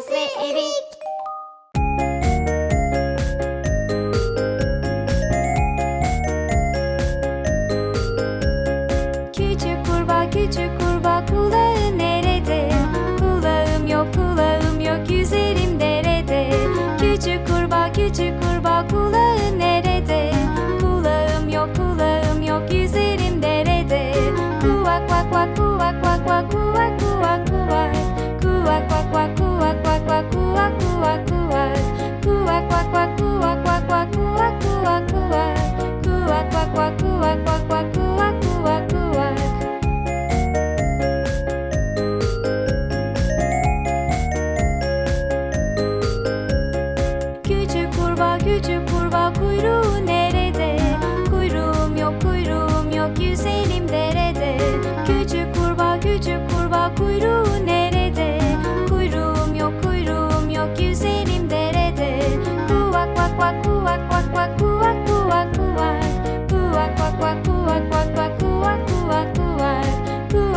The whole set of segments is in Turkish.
Sweet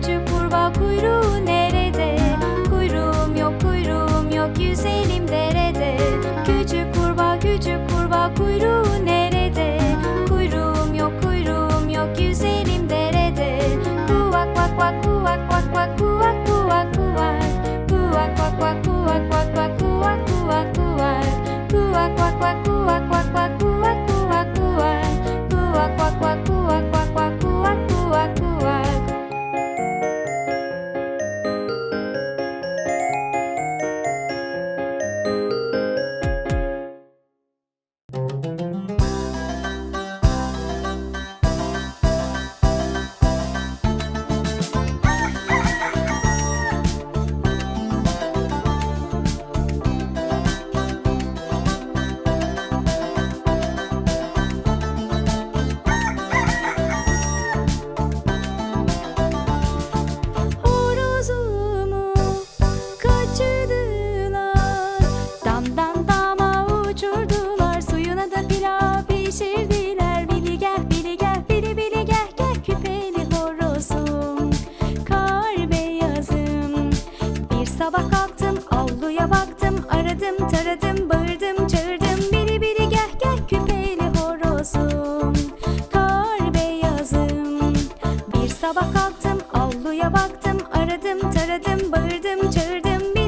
future Sabah kalktım avluya baktım Aradım taradım bağırdım çağırdım bir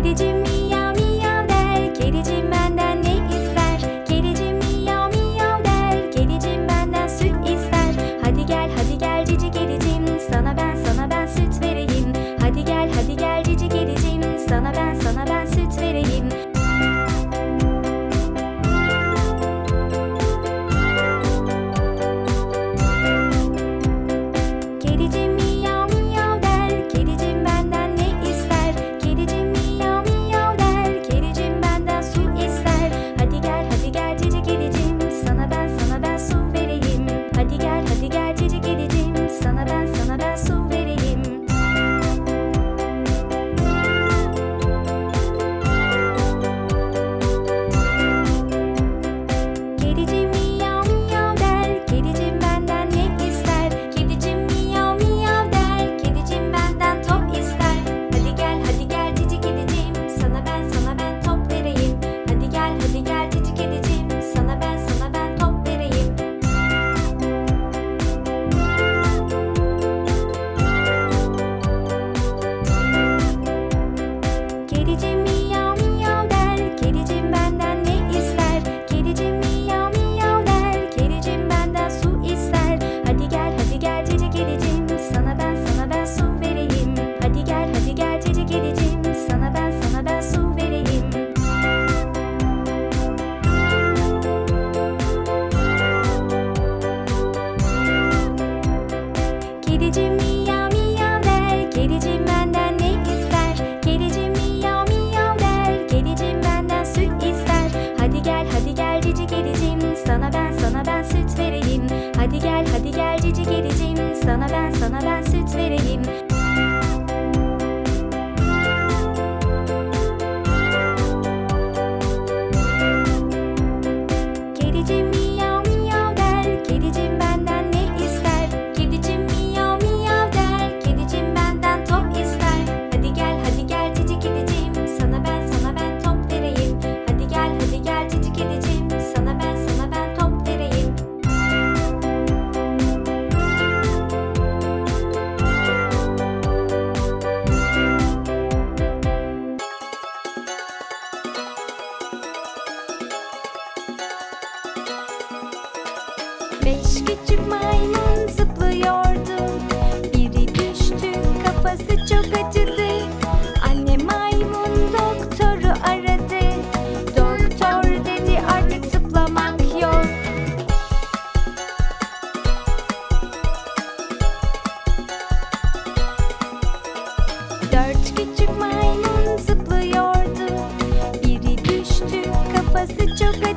Kedicim miyav miyav der. Kedicim Transferir Dört küçük maymun zıplıyordu. Biri düştü kafası çok